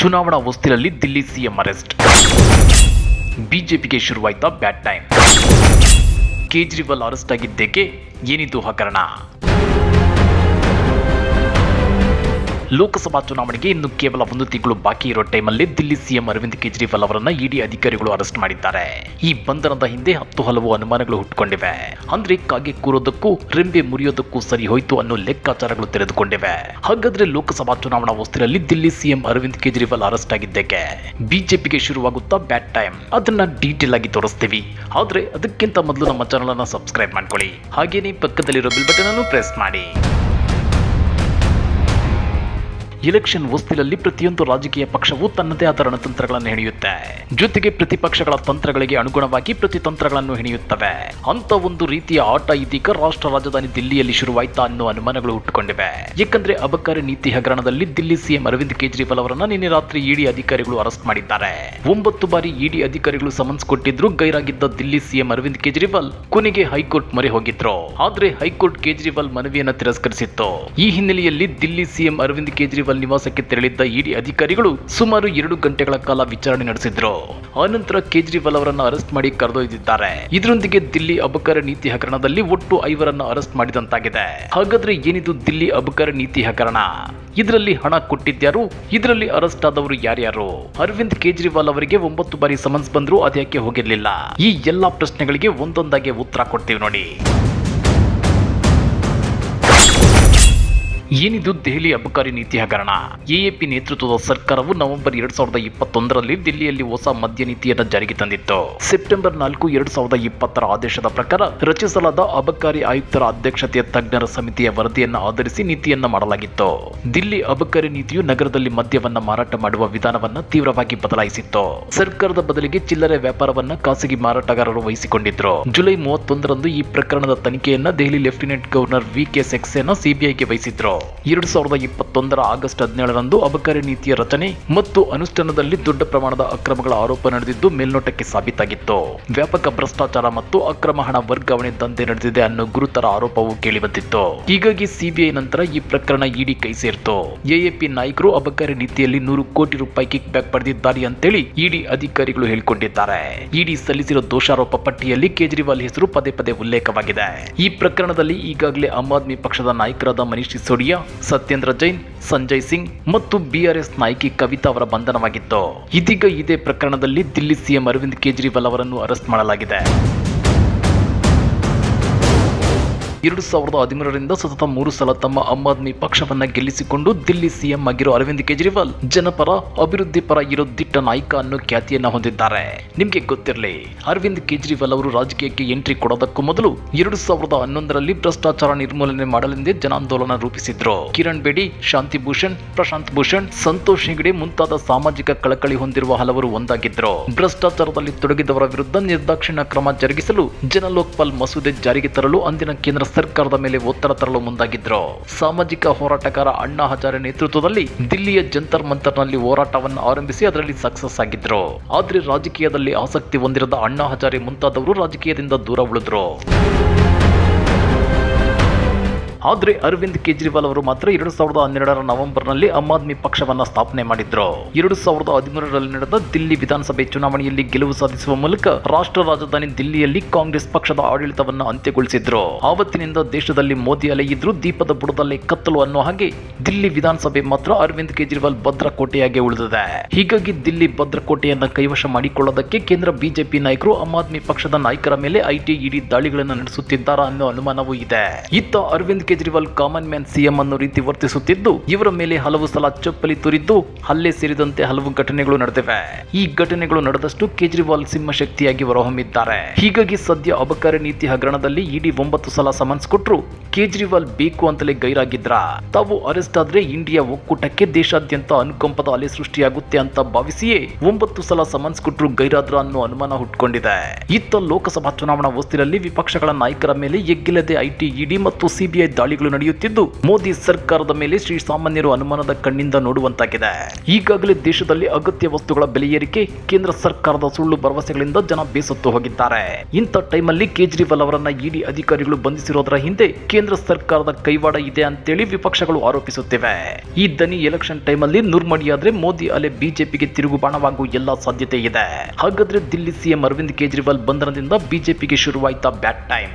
ಚುನಾವಣಾ ಹೊಸ್ತಿಲಲ್ಲಿ Delhi CM arrest. ಬಿಜೆಪಿಗೆ ಶುರುವಾಯ್ತಾ ಬ್ಯಾಡ್ ಟೈಮ್. ಕೇಜ್ರಿವಾಲ್ ಅರೆಸ್ಟ್ ಆಗಿದ್ದಕ್ಕೆ ಏನಿದು ಹಗರಣ? ಲೋಕಸಭಾ ಚುನಾವಣೆಗೆ ಇನ್ನು ಕೇವಲ ಒಂದು ತಿಂಗಳು ಬಾಕಿ ಇರೋ ಟೈಮಲ್ಲಿ ದಿಲ್ಲಿ ಸಿಎಂ ಅರವಿಂದ್ ಕೇಜ್ರಿವಾಲ್ ಅವರನ್ನ ಇಡಿ ಅಧಿಕಾರಿಗಳು ಅರೆಸ್ಟ್ ಮಾಡಿದ್ದಾರೆ. ಈ ಬಂಧನದ ಹಿಂದೆ ಹತ್ತು ಹಲವು ಅನುಮಾನಗಳು ಹುಟ್ಟುಕೊಂಡಿವೆ ಅಂದ್ರೆ ಕಾಗೆ ಕೂರೋದಕ್ಕೂ, ರೆಂಬೆ ಮುರಿಯೋದಕ್ಕೂ ಸರಿ ಹೋಯ್ತು ಅನ್ನೋ ಲೆಕ್ಕಾಚಾರಗಳು ತೆರೆದುಕೊಂಡಿವೆ. ಹಾಗಾದ್ರೆ ಲೋಕಸಭಾ ಚುನಾವಣಾ ಹೊಸ್ತಿಲಲ್ಲಿ ದಿಲ್ಲಿ ಸಿಎಂ ಅರವಿಂದ್ ಕೇಜ್ರಿವಾಲ್ ಅರೆಸ್ಟ್ ಆಗಿದ್ದಕ್ಕೆ? ಬಿಜೆಪಿಗೆ ಶುರುವಾಗುತ್ತಾ ಬ್ಯಾಡ್ ಟೈಮ್. ಅದನ್ನ ಡೀಟೇಲ್ ಆಗಿ ತೋರಿಸ್ತೀವಿ. ಆದ್ರೆ ಅದಕ್ಕಿಂತ ಮೊದಲು ನಮ್ಮ ಚಾನಲ್ ಅನ್ನ ಸಬ್ಸ್ಕ್ರೈಬ್ ಮಾಡ್ಕೊಳ್ಳಿ. ಹಾಗೇನೇ ಪಕ್ಕದಲ್ಲಿರೋ ಬಿಲ್ ಬಟನ್ ಅನ್ನು ಪ್ರೆಸ್ ಮಾಡಿ. ಎಲೆಕ್ಷನ್ ಹೊಸ್ತಿಲಲ್ಲಿ ಪ್ರತಿಯೊಂದು ರಾಜಕೀಯ ಪಕ್ಷವು ತನ್ನದೇ ಆದ ರಣತಂತ್ರಗಳನ್ನು ಹೆಣೆಯುತ್ತೆ. ಜೊತೆಗೆ ಪ್ರತಿಪಕ್ಷಗಳ ತಂತ್ರಗಳಿಗೆ ಅನುಗುಣವಾಗಿ ಪ್ರತಿತಂತ್ರಗಳನ್ನು ಹೆಣೆಯುತ್ತವೆ. ಅಂತ ಒಂದು ರೀತಿಯ ಆಟ ಇದೀಗ ರಾಷ್ಟ್ರ ರಾಜಧಾನಿ ದಿಲ್ಲಿಯಲ್ಲಿ ಶುರುವಾಯ್ತಾ ಅನ್ನೋ ಅನುಮಾನಗಳು ಹುಟ್ಟುಕೊಂಡಿವೆ. ಯಾಕಂದ್ರೆ ಅಬಕಾರಿ ನೀತಿ ಹಗರಣದಲ್ಲಿ ದಿಲ್ಲಿ ಸಿಎಂ ಅರವಿಂದ್ ಕೇಜ್ರಿವಾಲ್ ಅವರನ್ನ ನಿನ್ನೆ ರಾತ್ರಿ ಇಡಿ ಅಧಿಕಾರಿಗಳು ಅರೆಸ್ಟ್ ಮಾಡಿದ್ದಾರೆ. ಒಂಬತ್ತು ಬಾರಿ ಇಡಿ ಅಧಿಕಾರಿಗಳು ಸಮನ್ಸ್ ಕೊಟ್ಟಿದ್ರು ಗೈರಾಗಿದ್ದ ದಿಲ್ಲಿ ಸಿಎಂ ಅರವಿಂದ್ ಕೇಜ್ರಿವಾಲ್ ಕೊನೆಗೆ ಹೈಕೋರ್ಟ್ ಮೊರೆ ಹೋಗಿದ್ರು. ಆದ್ರೆ ಹೈಕೋರ್ಟ್ ಕೇಜ್ರಿವಾಲ್ ಮನವಿಯನ್ನ ತಿರಸ್ಕರಿಸಿತ್ತು. ಈ ಹಿನ್ನೆಲೆಯಲ್ಲಿ ದಿಲ್ಲಿ ಸಿಎಂ ಅರವಿಂದ್ ಕೇಜ್ರಿವಾಲ್ ನಿವಾಸಕ್ಕೆ ತೆರಳಿದ್ದ ಇಡಿ ಅಧಿಕಾರಿಗಳು ಸುಮಾರು ಎರಡು ಗಂಟೆಗಳ ಕಾಲ ವಿಚಾರಣೆ ನಡೆಸಿದ್ರು. ಆನಂತರ ಕೇಜ್ರಿವಾಲ್ ಅವರನ್ನು ಅರೆಸ್ಟ್ ಮಾಡಿ ಕರೆದೊಯ್ದಿದ್ದಾರೆ. ಇದರೊಂದಿಗೆ ದಿಲ್ಲಿ ಅಬಕಾರ ನೀತಿ ಹಗರಣದಲ್ಲಿ ಒಟ್ಟು ಐವರನ್ನು ಅರೆಸ್ಟ್ ಮಾಡಿದಂತಾಗಿದೆ. ಹಾಗಾದ್ರೆ ಏನಿದು ದಿಲ್ಲಿ ಅಬಕಾರ ನೀತಿ ಹಗರಣ? ಇದರಲ್ಲಿ ಹಣ ಕೊಟ್ಟಿದ್ಯಾರು? ಇದರಲ್ಲಿ ಅರೆಸ್ಟ್ ಆದವರು ಯಾರ್ಯಾರು? ಅರವಿಂದ್ ಕೇಜ್ರಿವಾಲ್ ಅವರಿಗೆ ಒಂಬತ್ತು ಬಾರಿ ಸಮನ್ಸ್ ಬಂದ್ರು ಅದ್ಯಾಕೆ ಹೋಗಿರ್ಲಿಲ್ಲ? ಈ ಎಲ್ಲಾ ಪ್ರಶ್ನೆಗಳಿಗೆ ಒಂದೊಂದಾಗಿ ಉತ್ತರ ಕೊಡ್ತೀವಿ ನೋಡಿ. ಏನಿದು ದೆಹಲಿ ಅಬಕಾರಿ ನೀತಿ ಹಗರಣ ಎಎಪಿ ನೇತೃತ್ವದ ಸರ್ಕಾರವು ನವೆಂಬರ್ ಎರಡ್ ಸಾವಿರದ ಇಪ್ಪತ್ತೊಂದರಲ್ಲಿ ದಿಲ್ಲಿಯಲ್ಲಿ ಹೊಸ ಮದ್ಯ ನೀತಿಯನ್ನು ಜಾರಿಗೆ ತಂದಿತ್ತು. ಸೆಪ್ಟೆಂಬರ್ ನಾಲ್ಕು, ಎರಡ್ ಸಾವಿರದ ಇಪ್ಪತ್ತರ ಆದೇಶದ ಪ್ರಕಾರ ರಚಿಸಲಾದ ಅಬಕಾರಿ ಆಯುಕ್ತರ ಅಧ್ಯಕ್ಷತೆಯ ತಜ್ಞರ ಸಮಿತಿಯ ವರದಿಯನ್ನು ಆಧರಿಸಿ ನೀತಿಯನ್ನು ಮಾಡಲಾಗಿತ್ತು. ದಿಲ್ಲಿ ಅಬಕಾರಿ ನೀತಿಯು ನಗರದಲ್ಲಿ ಮದ್ಯವನ್ನ ಮಾರಾಟ ಮಾಡುವ ವಿಧಾನವನ್ನ ತೀವ್ರವಾಗಿ ಬದಲಾಯಿಸಿತ್ತು. ಸರ್ಕಾರದ ಬದಲಿಗೆ ಚಿಲ್ಲರೆ ವ್ಯಾಪಾರವನ್ನ ಖಾಸಗಿ ಮಾರಾಟಗಾರರು ವಹಿಸಿಕೊಂಡಿದ್ರು. ಜುಲೈ ಮೂವತ್ತೊಂದರಂದು ಈ ಪ್ರಕರಣದ ತನಿಖೆಯನ್ನು Delhi lieutenant governor V K Saxena ಸಿಬಿಐಗೆ ವಹಿಸಿದ್ರು. ಎರಡು ಸಾವಿರದ ಇಪ್ಪತ್ತೊಂದರ ಆಗಸ್ಟ್ ಹದಿನೇಳರಂದು ಅಬಕಾರಿ ನೀತಿಯ ರಚನೆ ಮತ್ತು ಅನುಷ್ಠಾನದಲ್ಲಿ ದೊಡ್ಡ ಪ್ರಮಾಣದ ಅಕ್ರಮಗಳ ಆರೋಪ ನಡೆದಿದ್ದು ಮೇಲ್ನೋಟಕ್ಕೆ ಸಾಬೀತಾಗಿತ್ತು. ವ್ಯಾಪಕ ಭ್ರಷ್ಟಾಚಾರ ಮತ್ತು ಅಕ್ರಮ ಹಣ ವರ್ಗಾವಣೆ ದಂಧೆ ನಡೆದಿದೆ ಅನ್ನೋ ಗುರುತರ ಆರೋಪವು ಕೇಳಿಬಂದಿತ್ತು. ಹೀಗಾಗಿ ಸಿಬಿಐ ನಂತರ ಈ ಪ್ರಕರಣ ಇಡಿ ಕೈ ಸೇರಿತು. ಎಎಪಿ ನಾಯಕರು ಅಬಕಾರಿ ನೀತಿಯಲ್ಲಿ ನೂರು ಕೋಟಿ ರೂಪಾಯಿ ಕಿಕ್ ಬ್ಯಾಕ್ ಪಡೆದಿದ್ದಾರೆ ಅಂತೇಳಿ ಇಡಿ ಅಧಿಕಾರಿಗಳು ಹೇಳಿಕೊಂಡಿದ್ದಾರೆ. ಇಡಿ ಸಲ್ಲಿಸಿರುವ ದೋಷಾರೋಪ ಪಟ್ಟಿಯಲ್ಲಿ ಕೇಜ್ರಿವಾಲ್ ಹೆಸರು ಪದೇ ಪದೇ ಉಲ್ಲೇಖವಾಗಿದೆ. ಈ ಪ್ರಕರಣದಲ್ಲಿ ಈಗಾಗಲೇ ಆಮ್ ಆದ್ಮಿ ಪಕ್ಷದ ನಾಯಕರಾದ ಮನೀಶ್ ಸಿಸೋಡಿಯಾ ಸತ್ಯೇಂದ್ರ ಜೈನ್, ಸಂಜಯ್ ಸಿಂಗ್ ಮತ್ತು ಬಿಆರ್ಎಸ್ ನಾಯಕಿ ಕವಿತಾ ಅವರ ಬಂಧನವಾಗಿತ್ತು. ಇದೀಗ ಇದೇ ಪ್ರಕರಣದಲ್ಲಿ ದಿಲ್ಲಿ ಸಿಎಂ ಅರವಿಂದ್ ಕೇಜ್ರಿವಾಲ್ ಅವರನ್ನು ಅರೆಸ್ಟ್ ಮಾಡಲಾಗಿದೆ. ಎರಡು ಸಾವಿರದ ಹದಿಮೂರರಿಂದ ಸತತ ಮೂರು ಸಲ ತಮ್ಮ ಆಮ್ ಆದ್ಮಿ ಪಕ್ಷವನ್ನ ಗೆಲ್ಲಿಸಿಕೊಂಡು ದಿಲ್ಲಿ ಸಿಎಂ ಆಗಿರೋ ಅರವಿಂದ್ ಕೇಜ್ರಿವಾಲ್ ಜನಪರ, ಅಭಿವೃದ್ಧಿ ಪರ ಇರೋ ದಿಟ್ಟ ನಾಯಕ ಅನ್ನೋ ಖ್ಯಾತಿಯನ್ನ ಹೊಂದಿದ್ದಾರೆ. ನಿಮ್ಗೆ ಗೊತ್ತಿರಲಿ, ಅರವಿಂದ್ ಕೇಜ್ರಿವಾಲ್ ಅವರು ರಾಜಕೀಯಕ್ಕೆ ಎಂಟ್ರಿ ಕೊಡೋದಕ್ಕೂ ಮೊದಲು ಎರಡು ಸಾವಿರದ ಹನ್ನೊಂದರಲ್ಲಿ ಭ್ರಷ್ಟಾಚಾರ ನಿರ್ಮೂಲನೆ ಮಾಡಲೆಂದೇ ಜನಾಂದೋಲನ ರೂಪಿಸಿದ್ರು. ಕಿರಣ್ ಬೇಡಿ ಶಾಂತಿ ಭೂಷಣ್ ಪ್ರಶಾಂತ್ ಭೂಷಣ್, ಸಂತೋಷ್ ಹೆಗಡೆ ಮುಂತಾದ ಸಾಮಾಜಿಕ ಕಳಕಳಿ ಹೊಂದಿರುವ ಹಲವರು ಒಂದಾಗಿದ್ರು. ಭ್ರಷ್ಟಾಚಾರದಲ್ಲಿ ತೊಡಗಿದವರ ವಿರುದ್ಧ ನಿರ್ದಾಕ್ಷಿಣ್ಯ ಕ್ರಮ ಜರುಗಿಸಲು ಜನಲೋಕ್ಪಾಲ್ ಮಸೂದೆ ಜಾರಿಗೆ ತರಲು ಅಂದಿನ ಕೇಂದ್ರ ಸರ್ಕಾರದ ಮೇಲೆ ಒತ್ತಡ ತರಲು ಮುಂದಾಗಿದ್ರು. ಸಾಮಾಜಿಕ ಹೋರಾಟಗಾರ ಅಣ್ಣಾ ಹಜಾರೆ ನೇತೃತ್ವದಲ್ಲಿ ದಿಲ್ಲಿಯ ಜಂತರ್ ಮಂತರ್ನಲ್ಲಿ ಹೋರಾಟವನ್ನು ಆರಂಭಿಸಿ ಅದರಲ್ಲಿ ಸಕ್ಸಸ್ ಆಗಿದ್ರು. ಆದ್ರೆ ರಾಜಕೀಯದಲ್ಲಿ ಆಸಕ್ತಿ ಹೊಂದಿರದ ಅಣ್ಣಾ ಹಜಾರೆ ಮುಂತಾದವರು ರಾಜಕೀಯದಿಂದ ದೂರ ಉಳಿದ್ರು. ಆದ್ರೆ ಅರವಿಂದ್ ಕೇಜ್ರಿವಾಲ್ ಅವರು ಮಾತ್ರ ಎರಡು ಸಾವಿರದ ಹನ್ನೆರಡರ ನವೆಂಬರ್ನಲ್ಲಿ ಆಮ್ ಆದ್ಮಿ ಪಕ್ಷವನ್ನ ಸ್ಥಾಪನೆ ಮಾಡಿದ್ರು. ಎರಡು ಸಾವಿರದ ಹದಿಮೂರರಲ್ಲಿ ನಡೆದ ದಿಲ್ಲಿ ವಿಧಾನಸಭೆ ಚುನಾವಣೆಯಲ್ಲಿ ಗೆಲುವು ಸಾಧಿಸುವ ಮೂಲಕ ರಾಷ್ಟ್ರ ರಾಜಧಾನಿ ದಿಲ್ಲಿಯಲ್ಲಿ ಕಾಂಗ್ರೆಸ್ ಪಕ್ಷದ ಆಡಳಿತವನ್ನ ಅಂತ್ಯಗೊಳಿಸಿದ್ರು. ಆವತ್ತಿನಿಂದ ದೇಶದಲ್ಲಿ ಮೋದಿ ಅಲೆ ಇದ್ರು ದೀಪದ ಬುಡದಲ್ಲಿ ಕತ್ತಲು ಅನ್ನೋ ಹಾಗೆ ದಿಲ್ಲಿ ವಿಧಾನಸಭೆ ಮಾತ್ರ ಅರವಿಂದ್ ಕೇಜ್ರಿವಾಲ್ ಭದ್ರಕೋಟೆಯಾಗಿ ಉಳಿದಿದೆ. ಹೀಗಾಗಿ ದಿಲ್ಲಿ ಭದ್ರಕೋಟೆಯನ್ನ ಕೈವಶ ಮಾಡಿಕೊಳ್ಳೋದಕ್ಕೆ ಕೇಂದ್ರ ಬಿಜೆಪಿ ನಾಯಕರು ಆಮ್ ಆದ್ಮಿ ಪಕ್ಷದ ನಾಯಕರ ಮೇಲೆ ಐಟಿ ಇಡಿ ದಾಳಿಗಳನ್ನು ನಡೆಸುತ್ತಿದ್ದಾರಾ ಅನ್ನೋ ಅನುಮಾನವೂ ಇದೆ. ಇತ್ತ Arvind Kejriwal common man CM ಅನ್ನೋ ರೀತಿ ವರ್ತಿಸುತ್ತಿದ್ದು, ಇವರ ಮೇಲೆ ಹಲವು ಸಲ ಚಪ್ಪಲಿ ತುರಿದ್ದು, ಹಲ್ಲೆ ಸೇರಿದಂತೆ ಹಲವು ಘಟನೆಗಳು ನಡೆದಿವೆ. ಈ ಘಟನೆಗಳು ನಡೆದಷ್ಟು ಕೇಜ್ರಿವಾಲ್ ಸಿಂಹಶಕ್ತಿಯಾಗಿ ಹೊರಹೊಮ್ಮಿದ್ದಾರೆ. ಹೀಗಾಗಿ ಸದ್ಯ ಅಬಕಾರಿ ನೀತಿ ಹಗರಣದಲ್ಲಿ ಇಡಿ ಒಂಬತ್ತು ಸಲ ಸಮನ್ಸ್ ಕೊಟ್ಟರು ಕೇಜ್ರಿವಾಲ್ ಬೇಕು ಅಂತಲೇ ಗೈರಾಗಿದ್ರ. ತಾವು ಅರೆಸ್ಟ್ ಆದ್ರೆ ಇಂಡಿಯಾ ಒಕ್ಕೂಟಕ್ಕೆ ದೇಶಾದ್ಯಂತ ಅನುಕಂಪದ ಅಲೆ ಸೃಷ್ಟಿಯಾಗುತ್ತೆ ಅಂತ ಭಾವಿಸಿಯೇ ಒಂಬತ್ತು ಸಲ ಸಮನ್ಸ್ ಕೊಟ್ಟರು ಗೈರಾದ್ರ ಅನ್ನೋ ಅನುಮಾನ ಹುಟ್ಕೊಂಡಿದೆ. ಇತ್ತ ಲೋಕಸಭಾ ಚುನಾವಣಾ ಹೊಸ್ತಿಲಲ್ಲಿ ವಿಪಕ್ಷಗಳ ನಾಯಕರ ಮೇಲೆ ಎಗ್ಗಿಲ್ಲದೆ ಐಟಿ ಇಡಿ ಮತ್ತು ಸಿಬಿಐ ದಾಳಿಗಳು ನಡೆಯುತ್ತಿದ್ದು, ಮೋದಿ ಸರ್ಕಾರದ ಮೇಲೆ ಶ್ರೀಸಾಮಾನ್ಯರು ಅನುಮಾನದ ಕಣ್ಣಿಂದ ನೋಡುವಂತಾಗಿದೆ. ಈಗಾಗಲೇ ದೇಶದಲ್ಲಿ ಅಗತ್ಯ ವಸ್ತುಗಳ ಬೆಲೆ ಏರಿಕೆ, ಕೇಂದ್ರ ಸರ್ಕಾರದ ಸುಳ್ಳು ಭರವಸೆಗಳಿಂದ ಜನ ಬೇಸತ್ತು ಹೋಗಿದ್ದಾರೆ. ಇಂಥ ಟೈಮಲ್ಲಿ ಕೇಜ್ರಿವಾಲ್ ಅವರನ್ನ ಇಡಿ ಅಧಿಕಾರಿಗಳು ಬಂಧಿಸಿರೋದರ ಹಿಂದೆ ಕೇಂದ್ರ ಸರ್ಕಾರದ ಕೈವಾಡ ಇದೆ ಅಂತೇಳಿ ವಿಪಕ್ಷಗಳು ಆರೋಪಿಸುತ್ತಿವೆ. ಈ ದನಿ ಎಲೆಕ್ಷನ್ ಟೈಮಲ್ಲಿ ನುರ್ಮಡಿಯಾದ್ರೆ ಮೋದಿ ಅಲೆ ಬಿಜೆಪಿಗೆ ತಿರುಗುಬಾಣವಾಗುವ ಎಲ್ಲಾ ಸಾಧ್ಯತೆ ಇದೆ. ಹಾಗಾದ್ರೆ ದಿಲ್ಲಿ ಸಿಎಂ ಅರವಿಂದ್ ಕೇಜ್ರಿವಾಲ್ ಬಂಧನದಿಂದ ಬಿಜೆಪಿಗೆ ಶುರುವಾಯ್ತಾ ಬ್ಯಾಡ್ ಟೈಮ್?